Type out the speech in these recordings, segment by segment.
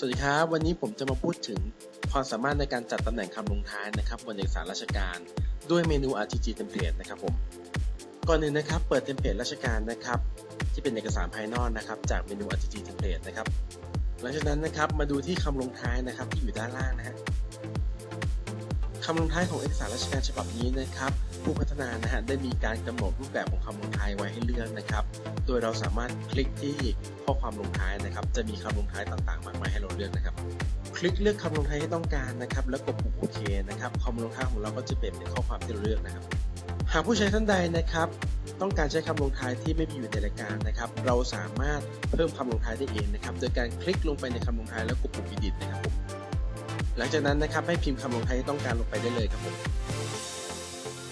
สวัสดีครับ วันนี้ผมจะมาพูดถึงความสามารถในการจัดตำแหน่งคำลงท้ายนะครับบนเอกสารราชการ ด้วยเมนู RTG Template นะครับผมก่อนอื่นนะครับเปิดเทมเพลตราชการนะครับที่เป็นเอกสารภายนอกนะครับจากเมนู RTG Template นะครับหลังจากนั้นนะครับมาดูที่คำลงท้ายนะครับที่อยู่ด้านล่างนะฮะ คำลงท้ายของเอกสารราชการฉบับนี้นะครับ ผู้พัฒนานะฮะได้มีการกำหนดรูปแบบของคำลงท้ายไว้ให้เลือกนะครับ โดยเราสามารถคลิกที่ข้อความลงท้ายนะครับ จะมีคำลงท้ายต่างๆ มากมายให้เราเลือกนะครับ คลิกเลือกคำลงท้ายที่ต้องการนะครับ แล้วกดปุ่มโอเคนะครับคำลงท้ายของเราก็จะเปลี่ยนเป็นข้อความที่เราเลือกนะครับ หากผู้ใช้ท่านใดนะครับต้องการใช้คำลงท้ายที่ไม่มีอยู่ในรายการนะครับ เราสามารถเพิ่มคำลงท้ายได้เองนะครับ โดยการคลิกลงไปในคำลงท้ายแล้วกดปุ่ม edit นะครับผม หลังจากนั้นนะครับให้พิมพ์คำลงท้ายที่ต้องการลงไปได้เลยครับผม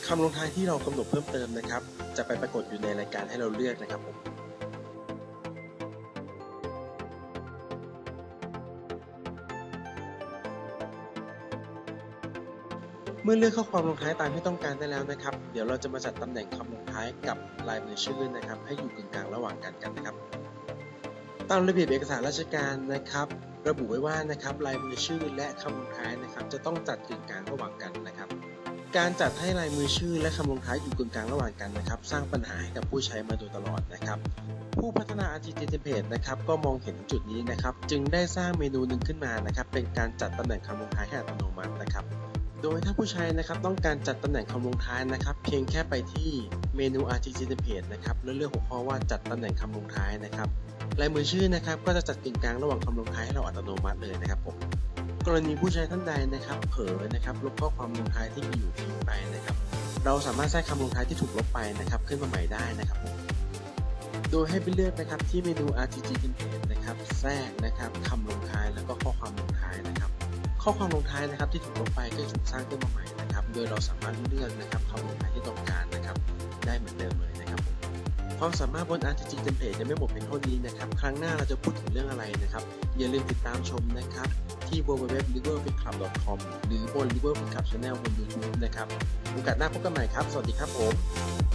คำลงท้ายที่เรากำหนดเพิ่มเติมนะครับ จะไปปรากฏอยู่ในรายการให้เราเลือกนะครับผมเมื่อเลือกข้อความลงท้ายตามที่ต้องการได้แล้วนะครับ เดี๋ยวเราจะมาจัดตำแหน่งคำลงท้ายกับลายมือชื่อนะครับ ให้อยู่กึ่งกลางระหว่างกันกันนะครับ ตามระเบียบเอกสารราชการนะครับ ระบุไว้ว่านะครับลายมือชื่อและคำลงท้ายนะครับ จะต้องจัดกึ่งกลางระหว่างกันนะครับ การจัดให้ลายมือชื่อและคำลงท้ายอยู่กึ่งกลางระหว่างกันนะครับ สร้างปัญหาให้กับผู้ใช้มาโดยตลอดนะครับ ผู้พัฒนา RTG Template นะครับก็มองเห็นจุดนี้นะครับ จึงได้สร้างเมนูหนึ่งขึ้นมานะครับ เป็นการจัดตำแหน่งคำลงท้ายให้อัตโนมัตินะครับ โดยถ้าผู้ใช้นะครับต้องการจัดตำแหน่งคำลงท้ายนะครับ เพียงแค่ไปที่เมนู RTG Template นะครับแล้วเลือกหัวข้อว่าจัดตำแหน่งคำลงท้ายนะครับ ลายมือชื่อนะครับก็จะจัดกึ่งกลางระหว่างคำลงท้ายให้เราอัตโนมัติเลยนะครับผมกรณีผู้ใช้ท่านใดนะครับเผลอนะครับลบข้อความลงท้ายที่มีอยู่ทิ้งไปนะครับ เราสามารถแทรกคำลงท้ายที่ถูกลบไปนะครับ ขึ้นมาใหม่ได้นะครับผมโดยให้ไปเลือกนะครับที่เมนู RTG Template นะครับแทรกนะครับคำลงท้ายแล้วก็ข้อความลงท้ายนะครับ ข้อความลงท้ายนะครับที่ถูกลบไปก็จะถูกสร้างขึ้นมาใหม่นะครับ โดยเราสามารถเลือกนะครับคำลงท้ายที่ต้องการนะครับ ได้เหมือนเดิมเลยนะครับผม ความสามารถบน RTG Template ยังไม่หมดเพียงเท่านี้นะครับ ครั้งหน้าเราจะพูดถึงเรื่องอะไรนะครับ อย่าลืมติดตามชมนะครับ ที่ www l i v e r f i t c l u b c o m หรือบน l i v e r Fit Club Channel บน YouTube นะครับ โอกาสหน้าพบกันใหม่ครับ สวัสดีครับผม